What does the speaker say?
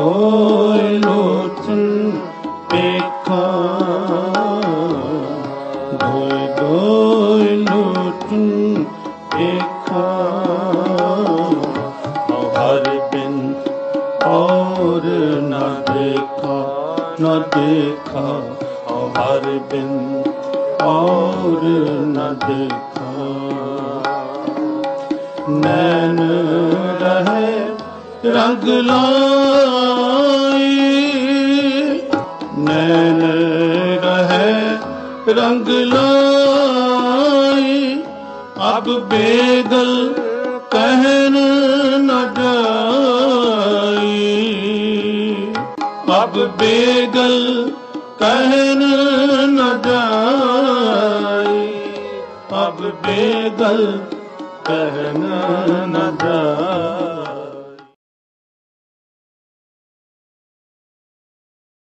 ਔਰ ਲੋਚਨ ਦੇਖਾ ਦੋਇ ਰੰਗ ਲਾਈ। ਨੈਣ ਰੰਗ ਲਾਈ। ਅਬ ਬੇਗਲ ਕਹਿਣ ਨਾ ਜਾਈ। ਕਹਿਣ ਨਾ ਕਹਿਣ